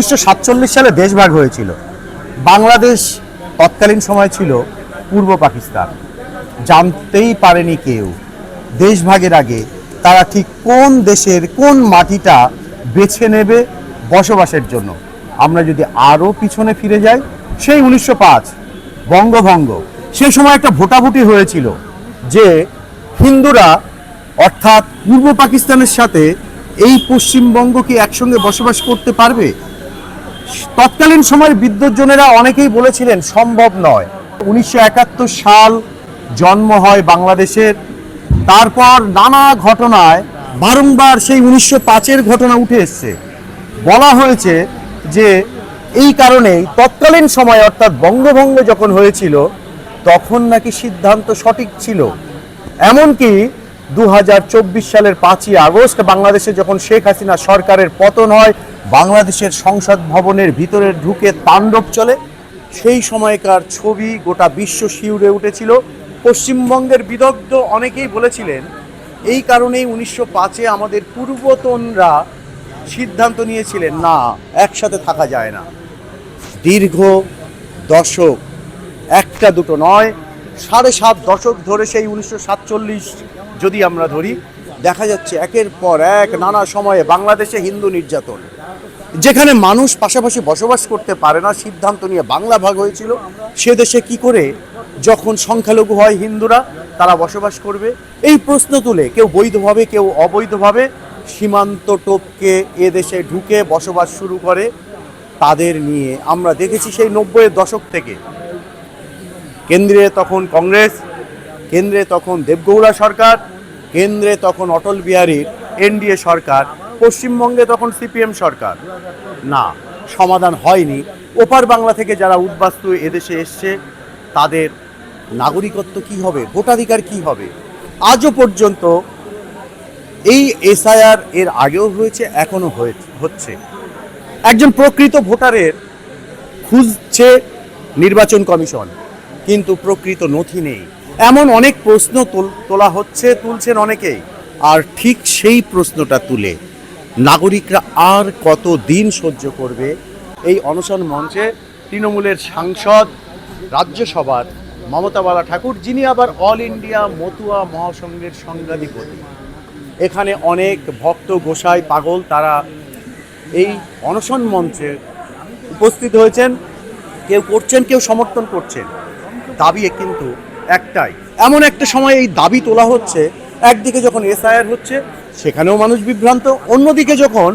উনিশশো সাতচল্লিশ সালে দেশভাগ হয়েছিল। বাংলাদেশ তৎকালীন সময় ছিল পূর্ব পাকিস্তান। জানতেই পারেনি কেউ দেশভাগের আগে তারা ঠিক কোন দেশের কোন মাটিটা বেছে নেবে বসবাসের জন্য। আমরা যদি আরও পিছনে ফিরে যাই, সেই উনিশশো পাঁচ বঙ্গভঙ্গ। সেই সময় একটা ভোটাভুটি হয়েছিল যে হিন্দুরা অর্থাৎ পূর্ব পাকিস্তানের সাথে এই পশ্চিমবঙ্গ কি একসঙ্গে বসবাস করতে পারবে? তৎকালীন সময়ের বিদ্যুৎজনেরা অনেকেই বলেছিলেন সম্ভব নয়। উনিশশো সাল জন্ম হয় বাংলাদেশের। তারপর নানা ঘটনায় বারংবার সেই উনিশশো পাঁচের ঘটনা উঠে এসছে। বলা হয়েছে যে এই কারণেই তৎকালীন সময় অর্থাৎ বঙ্গভঙ্গ যখন হয়েছিল, তখন নাকি সিদ্ধান্ত সঠিক ছিল। এমনকি দু হাজার চব্বিশ সালের পাঁচই আগস্ট বাংলাদেশে যখন শেখ হাসিনা সরকারের পতন হয়, বাংলাদেশের সংসদ ভবনের ভিতরে ঢুকে তাণ্ডব চলে। সেই সময়কার ছবি গোটা বিশ্ব শিউরে উঠেছিল। পশ্চিমবঙ্গের বিদগ্ধ অনেকেই বলেছিলেন, এই কারণেই উনিশশো পাঁচে আমাদের পূর্বতনরা সিদ্ধান্ত নিয়েছিলেন, না, একসাথে থাকা যায় না। দীর্ঘ দশক, একটা দুটো নয় সাড়ে সাত দশক ধরে সেই উনিশশো সাতচল্লিশ যদি আমরা ধরি, দেখা যাচ্ছে একের পর এক নানা সময়ে বাংলাদেশে হিন্দু নির্যাতন। যেখানে মানুষ পাশাপাশি বসবাস করতে পারে না, সিদ্ধান্ত নিয়ে বাংলা ভাগ হয়েছিল। সে দেশে কি করে যখন সংখ্যালঘু হয় হিন্দুরা, তারা বসবাস করবে? এই প্রশ্ন তুলে কেউ বৈধভাবে, কেউ অবৈধভাবে সীমান্ত টপকে এ দেশে ঢুকে বসবাস শুরু করে। তাদের নিয়ে আমরা দেখেছি সেই নব্বইয়ের দশক থেকে। কেন্দ্রে তখন কংগ্রেস, কেন্দ্রে তখন দেবগৌড়া সরকার, কেন্দ্রে তখন অটল বিহারীর এনডিএ সরকার, পশ্চিমবঙ্গে তখন সিপিএম সরকার। না, সমাধান হয়নি। ওপার বাংলা থেকে যারা উদ্বাস্তু এদেশে এসছে, তাদের নাগরিকত্ব কি হবে? ভোটাধিকার কি হবে? আজও পর্যন্ত এই এসআইআর এর আগেও হয়েছে এখনও হয়ে, হচ্ছে। একজন প্রকৃত ভোটারের খুঁজছে নির্বাচন কমিশন। কিন্তু প্রকৃত নথি নেই। এমন অনেক প্রশ্ন তোল- হচ্ছে, তুলছেন অনেকেই। আর ঠিক সেই প্রশ্নটা তুলে নাগরিকরা আর কত দিন সহ্য করবে? এই অনশন মঞ্চে তৃণমূলের সাংসদ, রাজ্যসভার মমতা বালা ঠাকুর, যিনি আবার অল ইন্ডিয়া মতুয়া মহাসংঘের সংঘাধিপতি এখানে অনেক ভক্ত গোসাই পাগল, তারা এই অনশন মঞ্চে উপস্থিত হয়েছেন। কেউ করছেন, কেউ সমর্থন করছেন। দাবি কিন্তু একটাই। এমন একটা সময় এই দাবি তোলা হচ্ছে, একদিকে যখন এসআইআর হচ্ছে, সেখানেও মানুষ বিভ্রান্ত, অন্যদিকে যখন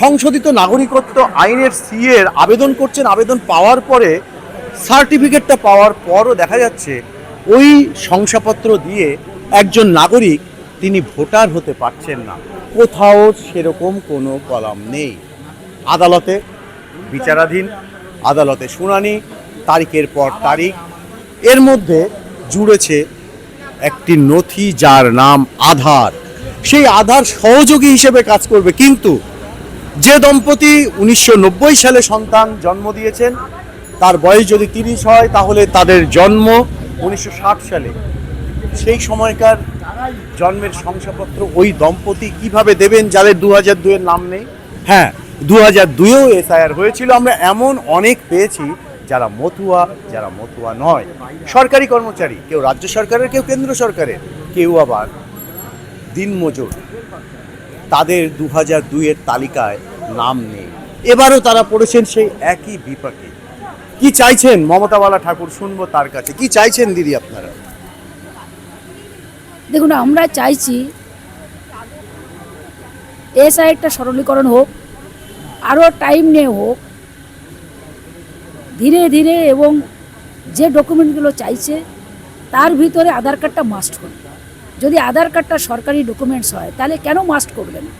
সংশোধিত নাগরিকত্ব আইনের সি এর আবেদন করছেন, আবেদন পাওয়ার পরে সার্টিফিকেটটা পাওয়ার পরও দেখা যাচ্ছে, ওই শংসাপত্র দিয়ে একজন নাগরিক তিনি ভোটার হতে পারছেন না। কোথাও সেরকম কোনো কলাম নেই। আদালতে বিচারাধীন, আদালতে শুনানি তারিখের পর তারিখ। এর মধ্যে জুড়েছে একটি নথি যার নাম আধার। সেই আধার সহযোগী হিসেবে কাজ করবে কিন্তু যে দম্পতি উনিশশো নব্বই সালে সন্তান জন্ম দিয়েছেন, তার বয়স যদি তিরিশ হয়, তাহলে তাদের জন্ম উনিশশো ষাট সালে। সেই সময়কার জন্মের শংসাপত্র ওই দম্পতি কীভাবে দেবেন, যাদের দু হাজার দুইয়ের নাম নেই? হ্যাঁ দু হাজার দুইয়েও এসআইআর হয়েছিল। আমরা এমন অনেক পেয়েছি যারা মতুয়া যারা মতুয়া নয়। সরকারি কর্মচারী, কেউ রাজ্য সরকারের, কেউ কেন্দ্র সরকারের, কেউ আবার দিনমজুর। তাদের দু হাজার দুইয়ের তালিকায় নাম নেই। এবারও তারা পড়েছেন সেই একই বিপাকে। কি চাইছেন? মমতাওয়ালা ঠাকুর, শুনব তার কাছে। কি চাইছেন দিদি আপনারা? দেখুন, আমরা চাইছি এসআইটা সরলীকরণ হোক, আরও টাইম নিয়ে হোক ধীরে ধীরে এবং যে ডকুমেন্টগুলো চাইছে, তার ভিতরে আধার কার্ডটা মাস্ট করবে যদি আধার কার্ডটা সরকারি ডকুমেন্টস হয়, তাহলে কেন মাস্ট করবে না?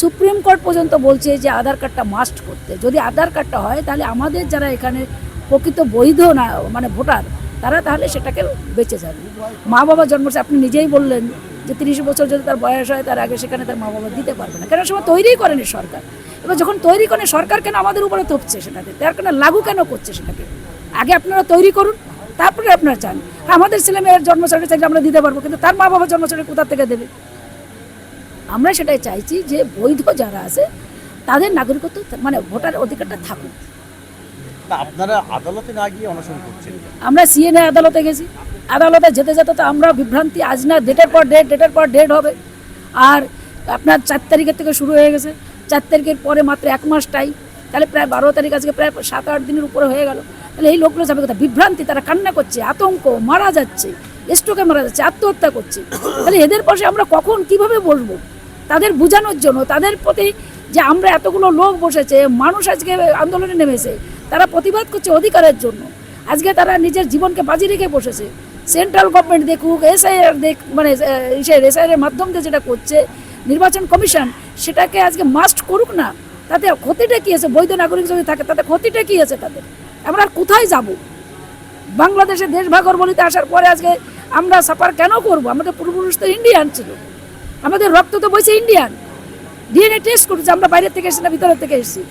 সুপ্রিম কোর্ট পর্যন্ত বলছে যে আধার কার্ডটা মাস্ট করতে। যদি আধার কার্ডটা হয়, তাহলে আমাদের যারা এখানে প্রকৃত বৈধ না মানে ভোটার, তারা তাহলে সেটাকে বেঁচে যাবে। মা বাবা জন্মছে আপনি নিজেই বললেন যে তিরিশ বছর যদি তার বয়স হয়, তার আগে সেখানে তার মা বাবা দিতে পারবে না। কেন সময় তৈরিই করেনি সরকার? এবার যখন তৈরি করেন সরকার কেন আমাদের উপরে তপছে সেটাকে তার কেন লাগু কেন করছে সেটাকে আগে আপনারা তৈরি করুন, তারপরে আপনারা চান। আমাদের ছেলে মেয়ের জন্ম সার্টিফিকেট আমরা দিতে পারব, কিন্তু তার মা বাবার জন্ম সার্টিফিকেট কোথা থেকে দেবে? আমরা সেটাই চাইছি যে বৈধ যারা আছে, তাদের নাগরিকত্ব মানে ভোটার অধিকারটা থাকুক। আপনারা আদালতে না গিয়ে অনশন করছেন আমরা সিএনএ আদালতে গেছি। আদালতে যেতে যেতে তো আমরা বিভ্রান্তি, আজ না ডেটের পর ডেট, ডেটের পর ডেট হবে। আর আপনার চার তারিখের থেকে শুরু হয়ে গেছে। চার তারিখের পরে মাত্র এক মাস টাইম তাহলে প্রায় বারো তারিখ আজকে প্রায় সাত আট দিনের উপরে হয়ে গেল। তাহলে এই লোকগুলো যাবে কোথায়? বিভ্রান্তি, তারা কান্না করছে, আতঙ্ক, মারা যাচ্ছে স্ট্রোকে মারা যাচ্ছে, আত্মহত্যা করছে। তাহলে এদের পাশে আমরা কখন কীভাবে বসবো? তাদের বোঝানোর জন্য, তাদের প্রতি যে আমরা এতগুলো লোক বসেছে, মানুষ আজকে আন্দোলনে নেমেছে তারা প্রতিবাদ করছে অধিকারের জন্য। আজকে তারা নিজের জীবনকে বাজি রেখে বসেছে। সেন্ট্রাল গভর্নমেন্ট দেখুক এসআইআর দেখ মানে এসআইআর মাধ্যম দিয়ে যেটা করছে, নির্বাচন কমিশন, সেটাকে আজকে মাস্ট করুক না, তাতে ক্ষতিটা কী আছে? বৈধ নাগরিক যদি থাকে, তাতে ক্ষতিটা কী আছে তাদের? আমরা কোথায় যাব? বাংলাদেশে দেশ ভাগর বলিতে আসার পরে আজকে আমরা সাফার কেন করব? আমাদের পূর্বপুরুষ তো ইন্ডিয়ান ছিল। আমাদের রক্ত তো বইছে ইন্ডিয়ান ডিএনএ টেস্ট করেছে, আমরা বাইরের থেকে এসেছি না ভিতরের থেকে এসেছি।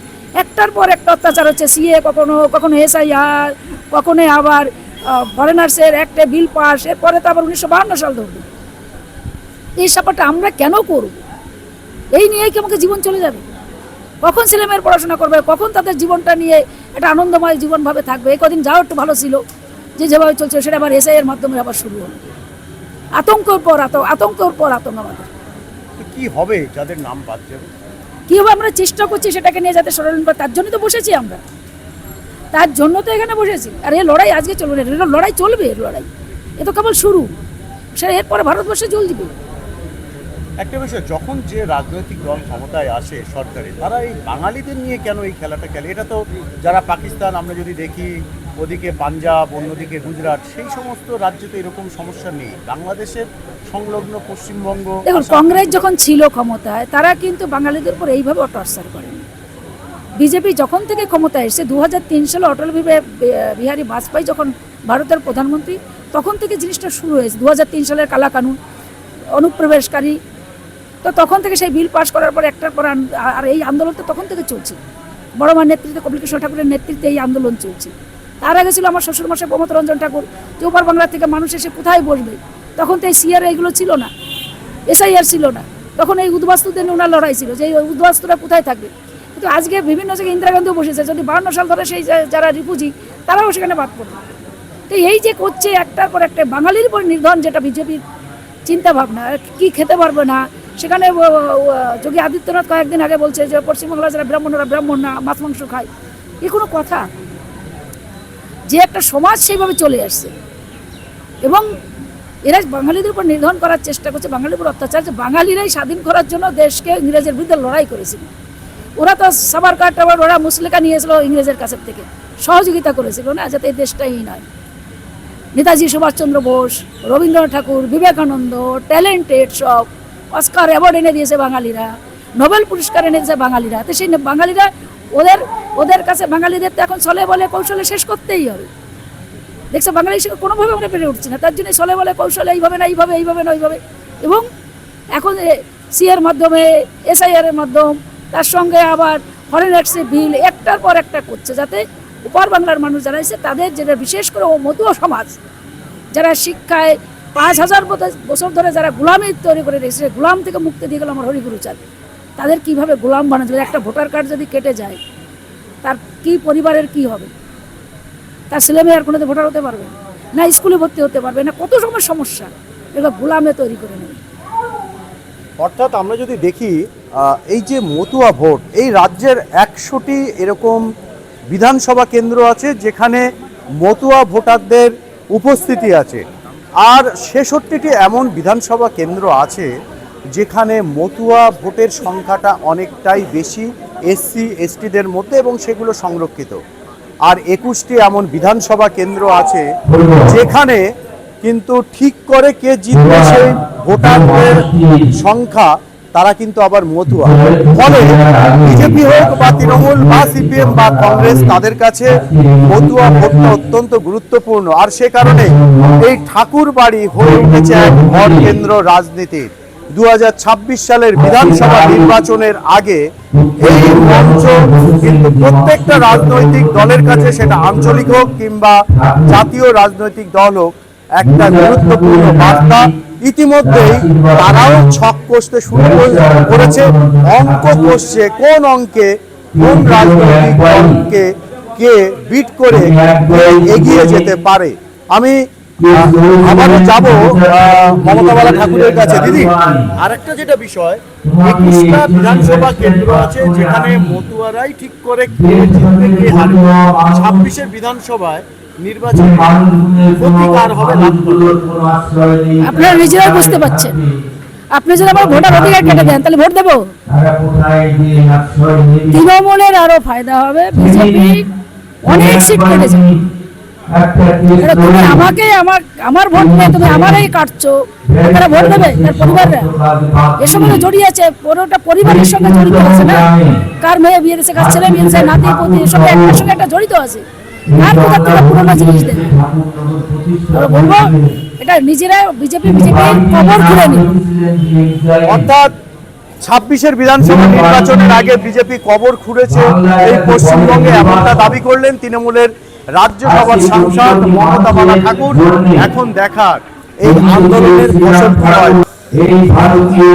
একটার পর একটা অত্যাচার হচ্ছে। সিএ কখনো কখনো এসআইআর, কখনো আবার ফরেনার্সের একটা বিল পাস এরপরে তো আবার উনিশশো বাহান্ন সাল ধরবে। এই সাফারটা আমরা কেন করব? এই নিয়েই কি আমাকে জীবন চলে যাবে? কখন ছেলেমেয়ের পড়াশোনা করবে? কখন তাদের জীবনটা নিয়ে একটা আনন্দময় জীবনভাবে থাকবে? এই কদিন যাও একটু ভালো ছিল। যে যেভাবে চলছে, সেটা আবার এসআই এর মাধ্যমে আবার শুরু হলো আতঙ্কর পর আতঙ্ক, আতঙ্কের পর আতঙ্ক আমাদের। কি হবে? যাদের নাম বাদ কীভাবে আমরা চেষ্টা করছি সেটাকে নিয়ে যাতে সরল তার জন্য তো বসেছি আমরা। তার জন্য তো এখানে বসেছি। আর এই লড়াই আজকে চলবে না। লড়াই চলবে এর লড়াই। এ তো কেবল শুরু। সে এরপরে ভারতবর্ষে জল দিবে একটা বিষয়, যখন যে রাজনৈতিক দল ক্ষমতায় আসে সরকারে, তারা এই বাঙালিদের নিয়ে কেন এই খেলাটা খেলে? এটা তো যারা পাকিস্তান, আমরা যদি দেখি ওদিকে পাঞ্জাব অন্যদিকে গুজরাট সেই সমস্ত রাজ্যে তো এরকম সমস্যা নেই। বাংলাদেশের সংলগ্ন পশ্চিমবঙ্গ দেখুন কংগ্রেস যখন ছিল ক্ষমতায় তারা কিন্তু বাঙালিদের উপর এইভাবে টর্চার করেনি। বিজেপি যখন থেকে ক্ষমতায় এসে দু সালে অটল বিহারী বাজপেয়ী যখন ভারতের প্রধানমন্ত্রী তখন থেকে জিনিসটা শুরু হয়েছে। দু হাজার তিন সালের কালা কানুন অনুপ্রবেশকারী তো তখন থেকে সেই বিল পাশ করার পর একটার পর আর এই আন্দোলন তো তখন থেকে চলছে। বড় মার নেতৃত্বে কপিলকৃষ্ণ ঠাকুরের নেতৃত্বে এই আন্দোলন চলছে। তার আগে ছিল আমার শ্বশুরমশাই প্রমোদ রঞ্জন ঠাকুর, যে ওপার বাংলা থেকে মানুষ এসে কোথায় বসবে? তখন তো এই সিআর এইগুলো ছিল না এসআইআর ছিল না। তখন এই উদ্বাস্তুদের ওনার লড়াই ছিল, যে এই উদ্বাস্তুরা কোথায় থাকবে? কিন্তু আজকে বিভিন্ন জায়গায় ইন্দিরা গান্ধীও বসেছে, যদি বাহান্ন সাল ধরে সেই যারা রিফুজি তারাও সেখানে বাদ পড়বে তো এই যে করছে একটার পর একটা, বাঙালির উপর নির্ধন যেটা বিজেপির চিন্তা ভাবনা কি খেতে পারবে না, সেখানে যোগী আদিত্যনাথ কয়েকদিন আগে বলছে যে পশ্চিমবাংলা যারা ব্রাহ্মণরা, ব্রাহ্মণ না, মাছ মাংস খায়। এ কোনো কথা? যে একটা সমাজ সেইভাবে চলে আসছে। এবং এরা বাঙালিদের উপর নির্ধারণ করার চেষ্টা করছে, বাঙালির উপর অত্যাচার যে বাঙালিরাই স্বাধীন করার জন্য দেশকে ইংরেজের বিরুদ্ধে লড়াই করেছিল। ওরা তো সাবারকার টাবার ওরা মুসলিকা নিয়েছিল ইংরেজের কাছের থেকে। সহযোগিতা করেছিল না, যাতে এই দেশটাই নয়। নেতাজি সুভাষচন্দ্র বোস, রবীন্দ্রনাথ ঠাকুর, বিবেকানন্দ, ট্যালেন্টেড সব অস্কার অ্যাওয়ার্ড এনে দিয়েছে বাঙালিরা, নোবেল পুরস্কার এনে দিয়েছে বাঙালিরা। তো সেই বাঙালিরা ওদের ওদের কাছে বাঙালিদের তো এখন চলে বলে কৌশলে শেষ করতেই হবে। দেখছ, বাঙালি হিসেবে কোনোভাবে আমরা পেরে উঠছি না। তার জন্য চলে বলে কৌশলে এইভাবে না, এইভাবে এইভাবে না, এইভাবে। এবং এখন সিএর মাধ্যমে এসআইআর এর মাধ্যম, তার সঙ্গে আবার ফরেন এক্সচেঞ্জ বিল একটার পর একটা করছে যাতে উপর বাংলার মানুষ যারা আছে, তাদের যেটা বিশেষ করে ও মতুয়া সমাজ, যারা শিক্ষায় পাঁচ হাজার বছর- বছর ধরে যারা গোলামি তৈরি করে রেখেছে গোলাম থেকে মুক্তি দিয়ে গেল আমার হরিগুরু চাঁদ। তাদের কীভাবে গোলাম বানানো যাবে? একটা ভোটার কার্ড যদি কেটে যায়, তার কি পরিবারের কি হবে? তার ছেলে মেয়ে আর কোনোদিন ভোটার হতে পারবে? না। না স্কুলে ভর্তি হতে পারবে? না কত সময় সমস্যা? এগুলো গোলামে তৈরি করে নেবে। অর্থাৎ আমরা যদি দেখি এই যে মতুয়া ভোট, এই রাজ্যের একশোটি এরকম বিধানসভা কেন্দ্র আছে যেখানে মতুয়া ভোটারদের উপস্থিতি আছে। আর ছেষট্টিটি এমন বিধানসভা কেন্দ্র আছে যেখানে মতুয়া ভোটের সংখ্যাটা অনেকটাই বেশি এসসি এসটিদের মধ্যে এবং সেগুলো সংরক্ষিত। আর একুশটি এমন বিধানসভা কেন্দ্র আছে, যেখানে কিন্তু ঠিক করে কে জিতবে সেই ভোটারদের সংখ্যা, তারা কিন্তু আবার মতুয়া। ফলে বিজেপি হোক বা তৃণমূল বা সিপিএম বা কংগ্রেস, তাদের কাছে মতুয়া ভোটটা অত্যন্ত গুরুত্বপূর্ণ। আর সে কারণে এই ঠাকুর বাড়ি হয়ে উঠেছে এক ভোট কেন্দ্র রাজনীতির। দু সালের বিধানসভা নির্বাচনের আগে এই মঞ্চ কিন্তু প্রত্যেকটা রাজনৈতিক দলের কাছে সেটা আঞ্চলিক হোক কিংবা জাতীয় রাজনৈতিক দল হোক একটা গুরুত্বপূর্ণ বার্তা। ইতিমধ্যেই তারাও ছক কষতে শুরু করেছে। অঙ্ক কষছে কোন অঙ্কে, কোন রাজনৈতিক দলকে কে বিট করে এগিয়ে যেতে পারে। আমি আবারও যাব মমতা বালা ঠাকুরের কাছে। দিদি, আরেকটা যেটা বিষয়, একুশটা বিধানসভা কেন্দ্র আছে যেখানে মতুয়ারাই ঠিক করে ছাব্বিশের বিধানসভায় আপনারা নিজেরাই বুঝতে পারছেন। আপনি যদি আমার ভোটার অধিকার কেটে দেন, তাহলে ভোট দেবো। তৃণমূলের আরও ফায়দা হবে, বিজেপি অনেক সিট কেটেছে। তুমি আমাকে আমার আমার ভোট তুমি আমারই কাটছো। তারা ভোট দেবে তার পরিবাররা। এর সঙ্গে জড়িয়ে আছে, পুরোটা পরিবারের সঙ্গে জড়িত আছে না? কার মেয়ে বিয়ে দিয়েছে, কার ছেলে বিয়ে দিয়েছে, নাতি এর সঙ্গে সঙ্গে একটা জড়িত আছে। পুরোনো জিনিস এটা নিজেরা বিজেপি কবর নিল অর্থাৎ ছাব্বিশের বিধানসভা নির্বাচনের আগে বিজেপি কবর খুঁড়েছে এই পশ্চিমবঙ্গে, এমনটা দাবি করলেন তৃণমূলের রাজ্যসভার সাংসদ মমতা বালা ঠাকুর এখন দেখার এই আন্দোলনের ফসল এই ভারতীয়